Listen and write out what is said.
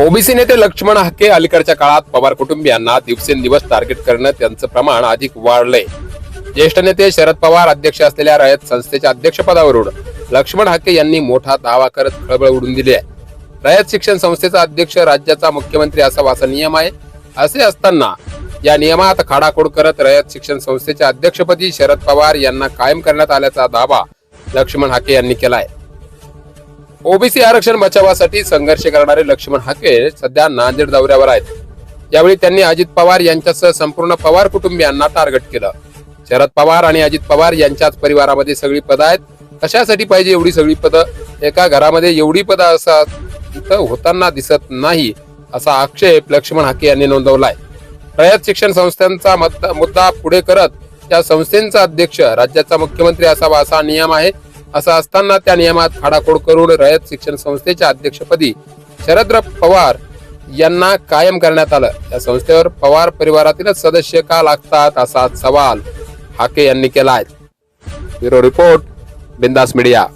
OBC नेते लक्ष्मण हाके अलीकडच्या काळात पवार कुटुंबियांना दिवसेंदिवस टार्गेट करणं त्यांचं प्रमाण अधिक वाढलंय. ज्येष्ठ नेते शरद पवार अध्यक्ष असलेल्या रयत संस्थेच्या अध्यक्षपदावरून लक्ष्मण हाके यांनी मोठा दावा करत खळबळ उडून दिली आहे. रयत शिक्षण संस्थेचा अध्यक्ष राज्याचा मुख्यमंत्री असावा असा नियम आहे. असे असताना या नियमात खाडाखोड करत रयत शिक्षण संस्थेच्या अध्यक्षपदी शरद पवार यांना कायम करण्यात आल्याचा दावा लक्ष्मण हाके यांनी केलाय. ओबीसी आरक्षण बचावासाठी संघर्ष करणारे लक्ष्मण हाके सध्या नांदेड दौऱ्यावर आहेत. यावेळी त्यांनी अजित पवार यांच्यासह संपूर्ण पवार कुटुंबियांना टार्गेट केलं. शरद पवार आणि अजित पवार यांच्याच परिवारामध्ये सगळी पदं आहेत. कशासाठी पाहिजे एवढी सगळी पदं? एका घरामध्ये एवढी पदं असा होताना दिसत नाही असा आक्षेप लक्ष्मण हाके यांनी नोंदवलाय. रयत शिक्षण संस्थांचा मुद्दा पुढे करत त्या संस्थेचा अध्यक्ष राज्याचा मुख्यमंत्री असावा असा नियम आहे. असं असताना त्या नियमात खाडाखोड करून रयत शिक्षण संस्थेच्या अध्यक्षपदी शरद पवार यांना कायम करण्यात आलं. या संस्थेवर पवार परिवारातीलच सदस्य का लागतात असा सवाल हाके यांनी केला आहे ब्युरो रिपोर्ट बिंदास मीडिया.